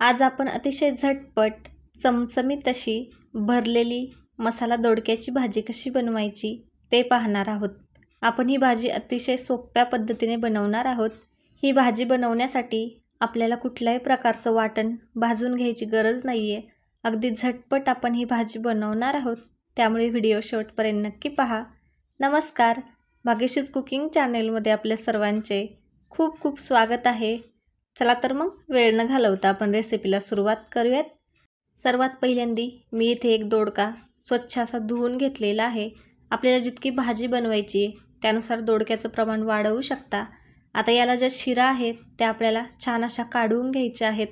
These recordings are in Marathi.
आज आपण अतिशय झटपट चमचमीत अशी भरलेली मसाला दोडक्याची भाजी कशी बनवायची ते पाहणार आहोत. आपण ही भाजी अतिशय सोप्या पद्धतीने बनवणार आहोत. ही भाजी बनवण्यासाठी आपल्याला कुठल्याही प्रकारचं वाटण भाजून घ्यायची गरज नाही आहे अगदी झटपट आपण ही भाजी बनवणार आहोत. त्यामुळे व्हिडिओ शेवटपर्यंत नक्की पहा. नमस्कार. भाग्यशीच कुकिंग चॅनेलमध्ये आपल्या सर्वांचे खूप खूप स्वागत आहे. चला तर मग वेळ न घालवता आपण रेसिपीला सुरुवात करूयात. सर्वात पहिल्यांदी मी इथे एक दोडका स्वच्छ असा धुवून घेतलेला आहे. आपल्याला जितकी भाजी बनवायची आहे त्यानुसार दोडक्याचं प्रमाण वाढवू शकता. आता याला ज्या शिरा आहेत त्या आपल्याला छान अशा काढून घ्यायच्या आहेत.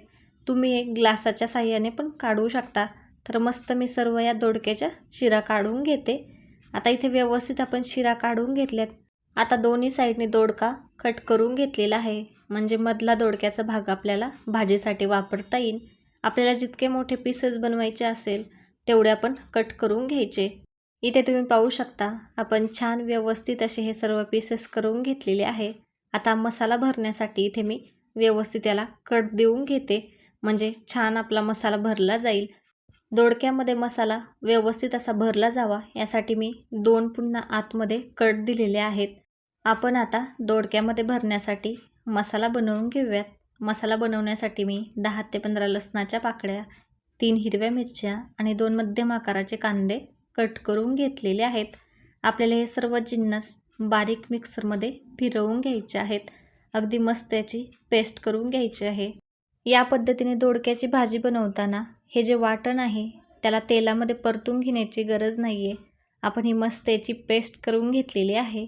तुम्ही एक ग्लासाच्या साह्याने पण काढू शकता. तर मस्त मी सर्व या दोडक्याच्या शिरा काढून घेते. आता इथे व्यवस्थित आपण शिरा काढून घेतल्यात. आता दोन्ही साईडने दोडका कट करून घेतलेला आहे. म्हणजे मधला दोडक्याचा भाग आपल्याला भाजीसाठी वापरता येईल. आपल्याला जितके मोठे पीसेस बनवायचे असेल तेवढे आपण कट करून घ्यायचे. इथे तुम्ही पाहू शकता आपण छान व्यवस्थित असे हे सर्व पीसेस करून घेतलेले आहे. आता मसाला भरण्यासाठी इथे मी व्यवस्थित याला कट देऊन घेते. म्हणजे छान आपला मसाला भरला जाईल. दोडक्यामध्ये मसाला व्यवस्थित असा भरला जावा यासाठी मी दोन पुन्हा आतमध्ये कट दिलेले आहेत. आपण आता दोडक्यामध्ये भरण्यासाठी मसाला बनवून घेऊयात. मसाला बनवण्यासाठी मी दहा ते पंधरा लसणाच्या पाकळ्या तीन हिरव्या मिरच्या आणि दोन मध्यम आकाराचे कांदे कट करून घेतलेले आहेत. आपल्याला हे सर्व जिन्नस बारीक मिक्सरमध्ये फिरवून घ्यायचे आहेत. अगदी मस्त याची पेस्ट करून घ्यायची आहे. या पद्धतीने दोडक्याची भाजी बनवताना हे जे वाटण आहे त्याला तेलामध्ये परतून घेण्याची गरज नाही आहे आपण ही मस्त याची पेस्ट करून घेतलेली आहे.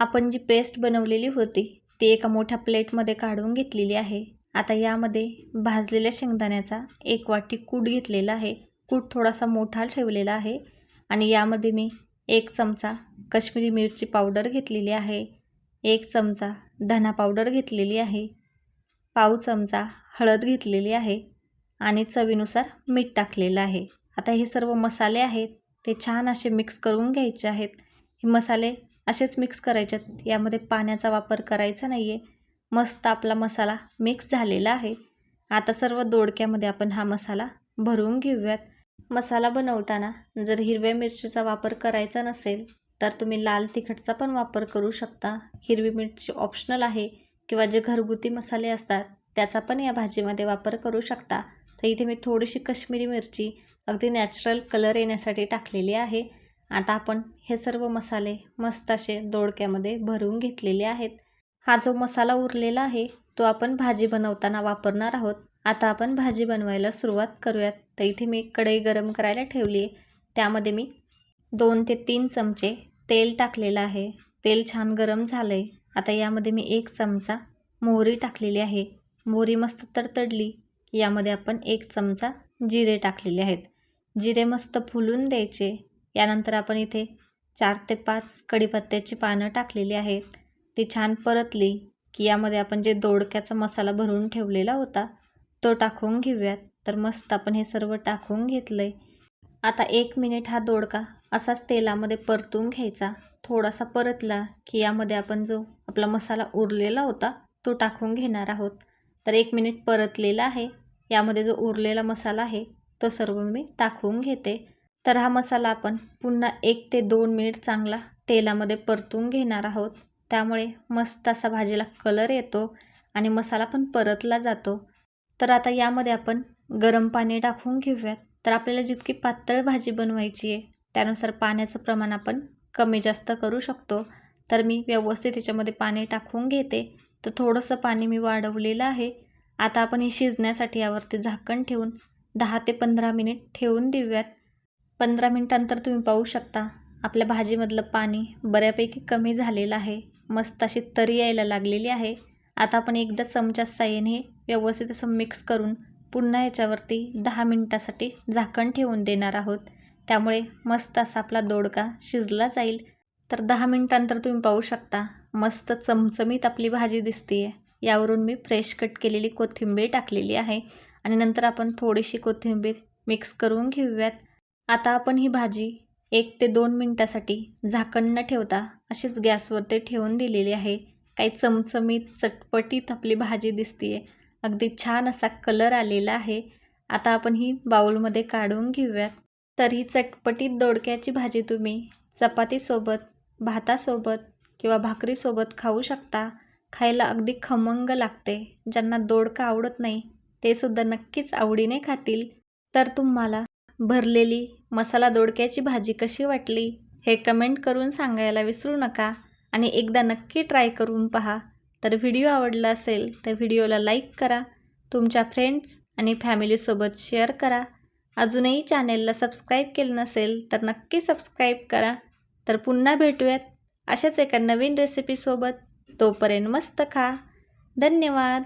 आपण जी पेस्ट बनवलेली होती ती एका मोठ्या प्लेटमध्ये काढून घेतलेली आहे. आता यामध्ये भाजलेल्या शेंगदाण्याचा एक वाटी कूट घेतलेला आहे. कूट थोडासा मोठा ठेवलेला आहे आणि यामध्ये मी एक चमचा कश्मीरी मिरची पावडर घेतलेली आहे. एक चमचा धना पावडर घेतलेली आहे. पाव चमचा हळद घेतलेली आहे आणि चवीनुसार मीठ टाकलेलं आहे. आता हे सर्व मसाले आहेत ते छान असे मिक्स करून घ्यायचे आहेत. हे मसाले असेच मिक्स करायच्यात. यामध्ये पाण्याचा वापर करायचा नाही आहे मस्त आपला मसाला मिक्स झालेला आहे. आता सर्व दोडक्यामध्ये आपण हा मसाला भरून घेऊयात. मसाला बनवताना जर हिरव्या मिरचीचा वापर करायचा नसेल तर तुम्ही लाल तिखटचा पण वापर करू शकता. हिरवी मिरची ऑप्शनल आहे किंवा जे घरगुती मसाले असतात त्याचा पण या भाजीमध्ये वापर करू शकता. तर इथे मी थोडीशी कश्मीरी मिरची अगदी नॅचरल कलर येण्यासाठी टाकलेली आहे. आता आपण हे सर्व मसाले मस्त असे दोडक्यामध्ये भरून घेतलेले आहेत. हा जो मसाला उरलेला आहे तो आपण भाजी बनवताना वापरणार आहोत. आता आपण भाजी बनवायला सुरुवात करूयात. तर इथे मी कढई गरम करायला ठेवली आहे. त्यामध्ये मी दोन ते तीन चमचे तेल टाकलेलं आहे. तेल छान गरम झालं आहे आता यामध्ये मी एक चमचा मोहरी टाकलेली आहे. मोहरी मस्त तडतडली यामध्ये आपण एक चमचा जिरे टाकलेले आहेत. जिरे मस्त फुलून द्यायचे. यानंतर आपण इथे चार ते पाच कढीपत्त्याची पानं टाकलेली आहेत. ती छान परतली की यामध्ये आपण जे दोडक्याचा मसाला भरून ठेवलेला होता तो टाकून घेऊयात. तर मस्त आपण हे सर्व टाकून घेतलं आहे आता एक मिनिट हा दोडका असाच तेलामध्ये परतून घ्यायचा. थोडासा परतला की यामध्ये आपण जो आपला मसाला उरलेला होता तो टाकून घेणार आहोत. तर एक मिनिट परतलेला आहे. यामध्ये जो उरलेला मसाला आहे तो सर्व मी टाकून घेते. तर हा मसाला आपण पुन्हा एक ते दोन मिनिट चांगला तेलामध्ये परतून घेणार आहोत. त्यामुळे मस्त असा भाजीला कलर येतो आणि मसाला पण परतला जातो. तर आता यामध्ये आपण गरम पाणी टाकून घेऊयात. तर आपल्याला जितकी पातळ भाजी बनवायची आहे त्यानुसार पाण्याचं प्रमाण आपण कमी जास्त करू शकतो. तर मी व्यवस्थित याच्यामध्ये पाणी टाकून घेते. तर थोडंसं पाणी मी वाढवलेलं आहे. आता आपण हे शिजण्यासाठी यावरती झाकण ठेवून दहा ते पंधरा मिनिट ठेवून देऊयात. पंधरा मिनिटांतर तुम्ही पाहू शकता. आपल्या भाजीमधलं पाणी बऱ्यापैकी कमी झालेलं आहे. मस्त अशी तरी यायला लागलेली आहे. आता आपण एकदा चमच्या साह्याने व्यवस्थित असं मिक्स करून पुन्हा याच्यावरती दहा मिनटासाठी झाकण ठेवून देणार आहोत. त्यामुळे मस्त असा आपला दोडका शिजला जाईल. तर दहा मिनटांतर तुम्ही पाहू शकता. मस्त चमचमीत आपली भाजी दिसते आहे यावरून मी फ्रेश कट केलेली कोथिंबीर टाकलेली आहे. आणि नंतर आपण थोडीशी कोथिंबीर मिक्स करून घेऊयात. आता आपण ही भाजी एक ते दोन मिनटासाठी झाकण न ठेवता अशीच गॅसवरती ठेवून दिलेली आहे. काही चमचमीत चटपटीत आपली भाजी दिसते आहे अगदी छान असा कलर आलेला आहे. आता आपण ही बाऊलमध्ये काढून घेऊयात. तर ही चटपटीत दोडक्याची भाजी तुम्ही चपातीसोबत भातासोबत किंवा भाकरीसोबत खाऊ शकता. खायला अगदी खमंग लागते. ज्यांना दोडका आवडत नाही ते सुद्धा नक्कीच आवडीने खातील. तर तुम्हाला भरलेली मसाला दोडक्याची भाजी कशी वाटली हे कमेंट करून सांगायला विसरू नका आणि एकदा नक्की ट्राय करून पहा. तर व्हिडिओ आवडला असेल तर व्हिडिओला लाईक करा तुमच्या फ्रेंड्स आणि फॅमिलीसोबत शेअर करा. अजूनही चॅनेलला सबस्क्राईब केलं नसेल तर नक्की सबस्क्राईब करा. तर पुन्हा भेटूयात अशाच एका नवीन रेसिपीसोबत तोपर्यंत मस्त खा. धन्यवाद.